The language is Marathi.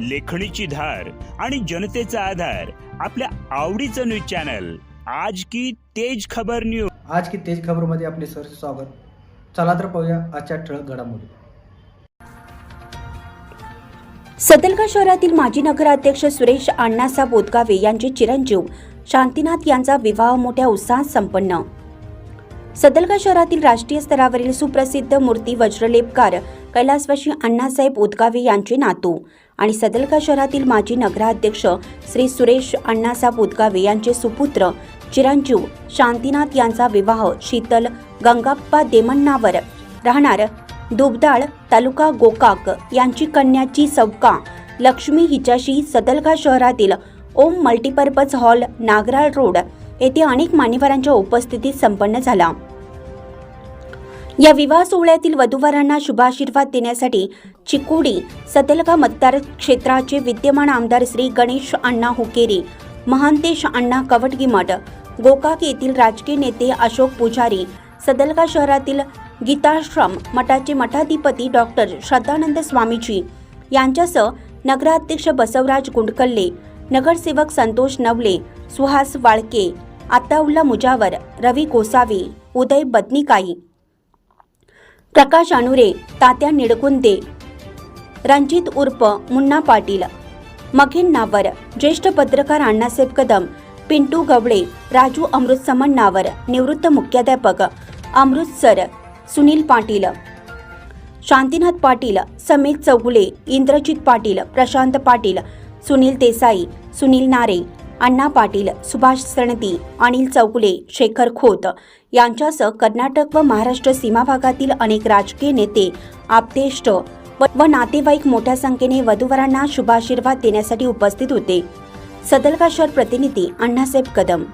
लेखणीची धार आणि जनतेचा आधार आपल्या आवडीचं न्यूज चॅनल. आज की तेज खबर न्यूज आज की तेज खबरमध्ये आपले सर स्वागत. चला तर पाहूया आजच्या ठळक घडामोडी. सदलगा शहरातील माजी नगराध्यक्ष सुरेश अण्णासाहेब बोदगावे यांचे चिरंजीव शांतीनाथ यांचा विवाह मोठ्या उत्साहात संपन्न. सदलगा शहरातील राष्ट्रीय स्तरावरील सुप्रसिद्ध मूर्ती वज्रलेपकार कैलासवासी अण्णासाहेब उदगावे यांचे नातू. आणि सदलका शहरातील माजी नगराध्यक्ष श्री सुरेश अण्णासाहेब उदगावे यांचे सुपुत्र चिरंजीव शांतीनाथ यांचा विवाह शीतल गंगाप्पा देमण्णावर राहणार दुबदाळ तालुका गोकाक यांची कन्याची सौका. लक्ष्मी हिच्याशी सदलका शहरातील Om multipurpose hall Nagral road येथे अनेक मान्यवरांच्या उपस्थितीत संपन्न झाला. या विवाह सोहळ्यातील वधूवरांना शुभाशीर्वाद देण्यासाठी चिकोडी सतलगा मतदार क्षेत्राचे विद्यमान आमदार श्री गणेश अण्णा हुकेरी महांतेश अण्णा कवटगिमठ गोकाक येथील राजकीय नेते अशोक पुजारी सदलगा शहरातील गीताश्रम मठाचे मठाधिपती डॉक्टर श्रद्धानंद स्वामीजी यांच्यासह नगराध्यक्ष बसवराज गुंडकल्ले नगरसेवक संतोष नवले सुहास वाळके आताउल्ला मुजावर रवी गोसावी उदय बदनिकाई प्रकाश अनुरे तात्या निडकुंदे रणजित उर्फ मुन्ना पाटील मघेन नावर ज्येष्ठ पत्रकार अण्णासाहेब कदम पिंटू गवळे राजू अमृत समन नावर निवृत्त मुख्याध्यापक अमृतसर सुनील पाटील शांतीनाथ पाटील समेत चौगुले इंद्रजित पाटील प्रशांत पाटील सुनील देसाई सुनील नारे अण्णा पाटील सुभाष सणती अनिल चौगुले शेखर खोत यांच्यासह कर्नाटक व महाराष्ट्र सीमा भागातील अनेक राजकीय नेते आप्तेष्ट व व नातेवाईक मोठ्या संख्येने वधूवरांना शुभाशीर्वाद देण्यासाठी उपस्थित होते. सदलका शहर प्रतिनिधी अण्णासाहेब कदम